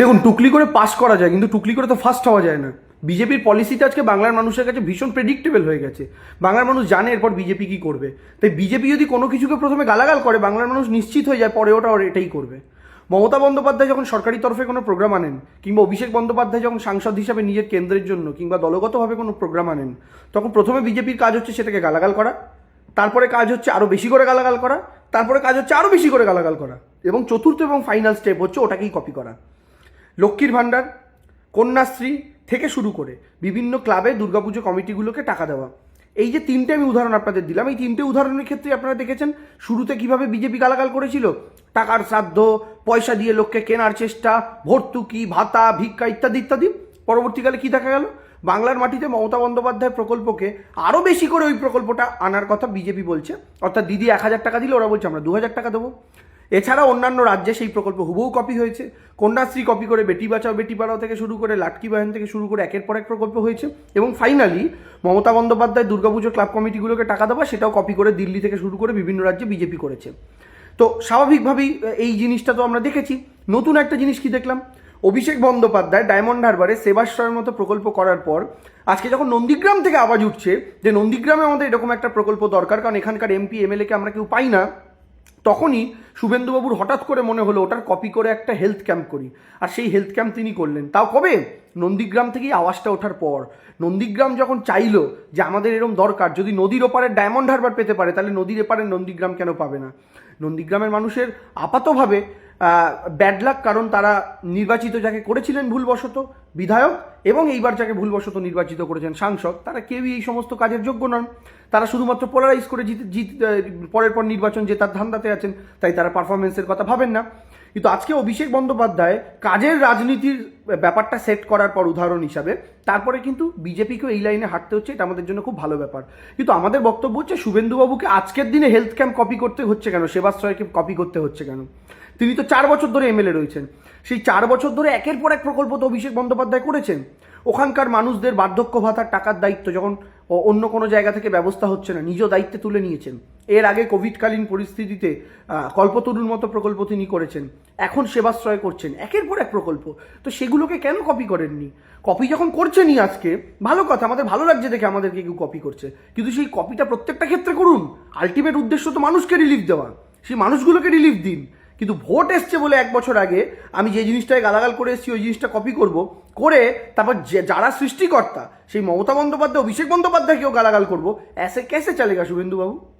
দেখুন, টুকলি করে পাস করা যায়, কিন্তু টুকলি করে তো ফার্স্ট হওয়া যায় না। বিজেপির পলিসিটা আজকে বাংলার মানুষের কাছে ভীষণ প্রেডিক্টেবল হয়ে গেছে। বাংলার মানুষ জানে এরপর বিজেপি কি করবে। তাই বিজেপি যদি কোনো কিছুকে প্রথমে গালাগাল করে, বাংলার মানুষ নিশ্চিত হয়ে যায় পরে ওটা ওর এটাই করবে। মমতা বন্দ্যোপাধ্যায় যখন সরকারি তরফে কোনো প্রোগ্রাম আনেন, কিংবা অভিষেক বন্দ্যোপাধ্যায় যখন সাংসদ হিসাবে নিজের কেন্দ্রের জন্য, কিংবা দলগতভাবে কোনো প্রোগ্রাম আনেন, তখন প্রথমে বিজেপির কাজ হচ্ছে সেটাকে গালাগাল করা, তারপরে কাজ হচ্ছে আরও বেশি করে গালাগাল করা, তারপরে কাজ হচ্ছে আরও বেশি করে গালাগাল করা, এবং চতুর্থ এবং ফাইনাল স্টেপ হচ্ছে ওটাকেই কপি করা। লক্ষ্মীর ভাণ্ডার, কন্যাশ্রী থেকে শুরু করে বিভিন্ন ক্লাবে দুর্গাপুজো কমিটিগুলোকে টাকা দেওয়া। এই যে তিনটে আমি উদাহরণ আপনাদের দিলাম, এই তিনটে উদাহরণের ক্ষেত্রে আপনারা দেখেছেন শুরুতে কীভাবে বিজেপি গালাগাল করেছিল? টাকার শ্রাদ্ধ, পয়সা দিয়ে লোককে কেনার চেষ্টা, ভর্তুকি, ভাতা, ভিক্ষা ইত্যাদি ইত্যাদি। পরবর্তীকালে কি দেখা গেল? বাংলার মাটিতে মমতা বন্দ্যোপাধ্যায় প্রকল্পকে আরও বেশি করে ওই প্রকল্পটা আনার কথা বিজেপি বলছে। অর্থাৎ দিদি এক হাজার টাকা দিলে, ওরা বলছে আমরা দু হাজার টাকা দেবো। এছাড়া অন্যান্য রাজ্যে সেই প্রকল্প হুবহু কপি হয়েছে। কন্যাশ্রী কপি করে বেটি বাঁচাও, বেটি পড়াও থেকে শুরু করে লাটকি বাহিনী থেকে শুরু করে একের পর এক প্রকল্প হয়েছে। এবং ফাইনালি মমতা বন্দ্যোপাধ্যায় দুর্গাপুজো ক্লাব কমিটিগুলোকে টাকা দেওয়া, সেটাও কপি করে দিল্লি থেকে শুরু করে বিভিন্ন রাজ্যে বিজেপি করেছে। তো স্বাভাবিকভাবেই এই জিনিসটা তো আমরা দেখেছি। নতুন একটা জিনিস কি দেখলাম? অভিষেক বন্দ্যোপাধ্যায় ডায়মন্ড হারবারে সেবাশ্রয়ের মতো প্রকল্প করার পর, আজকে যখন নন্দীগ্রাম থেকে আওয়াজ উঠছে যে নন্দীগ্রামে আমাদের এরকম একটা প্রকল্প দরকার, কারণ এখানকার এমপি এমএলএকে আমরা কেউ পাই না তখনই শুভেন্দুবাবুর হঠাৎ করে মনে হলো, ওটার কপি করে একটা হেলথ ক্যাম্প করি। আর সেই হেলথ ক্যাম্প তিনি করলেন। তাও কবে? নন্দীগ্রাম থেকেই আওয়াজটা ওঠার পর, নন্দীগ্রাম যখন চাইলো যে আমাদের এরকম দরকার, যদি নদীর ওপারে ডায়মন্ড হারবার পেতে পারে, তাহলে নদীর এপারে নন্দীগ্রাম কেন পাবে না? নন্দীগ্রামের মানুষের আপাতভাবে ব্যাড লাক কারণ তারা নির্বাচিত যাকে করেছিলেন ভুলবশত বিধায়ক এবং এইবার যাকে ভুলবশত নির্বাচিত করেছেন সাংসদ, তারা কেউই এই সমস্ত কাজের যোগ্য নন। তারা শুধুমাত্র পোলারাইজ করে জিত জিত পরের পর নির্বাচন জেতার ধান্দাতে আছেন, তাই তারা পারফরমেন্সের কথা ভাবেন না। কিন্তু আজকে অভিষেক বন্দ্যোপাধ্যায় কাজের রাজনীতির ব্যাপারটা সেট করার পর উদাহরণ হিসাবে, তারপরে কিন্তু বিজেপিকেও এই লাইনে হাঁটতে হচ্ছে, এটা আমাদের জন্য খুব ভালো ব্যাপার। কিন্তু আমাদের বক্তব্য হচ্ছে শুভেন্দুবাবুকে আজকের দিনে হেলথ ক্যাম্প কপি করতে হচ্ছে কেন? সেবাশ্রয়কে কপি করতে হচ্ছে কেন? তিনি তো চার বছর ধরে এমএলএ রয়েছেন। সেই চার বছর ধরে একের পর এক প্রকল্প তো অভিষেক বন্দ্যোপাধ্যায় করেছেন। ওখানকার মানুষদের বার্ধক্য ভাতার টাকার দায়িত্ব যখন অন্য কোনো জায়গা থেকে ব্যবস্থা হচ্ছে না নিজ দায়িত্বে তুলে নিয়েছেন। এর আগে কোভিডকালীন পরিস্থিতিতে কল্পতরুর মতো প্রকল্প তিনি করেছেন। এখন সেবাশ্রয় করছেন। একের পর এক প্রকল্প। তো সেগুলোকে কেন কপি করেননি? কপি যখন করছেনই আজকে, ভালো কথা, আমাদের ভালো লাগছে দেখে আমাদেরকে কেউ কপি করছে। কিন্তু সেই কপিটা প্রত্যেকটা ক্ষেত্রে করুন। আলটিমেট উদ্দেশ্য তো মানুষকে রিলিফ দেওয়া। সেই মানুষগুলোকে রিলিফ দিন। কিন্তু ভোট এসছে বলে এক বছর আগে, আমি যে জিনিসটায় গালাগাল করে এসেছি, ওই জিনিসটা কপি করব। করে তারপর যে, যারা সৃষ্টিকর্তা, সেই মমতা বন্দ্যোপাধ্যায়, অভিষেক বন্দ্যোপাধ্যায়কেও গালাগাল করব। এসে কেসে চলেগা শুভেন্দুবাবু।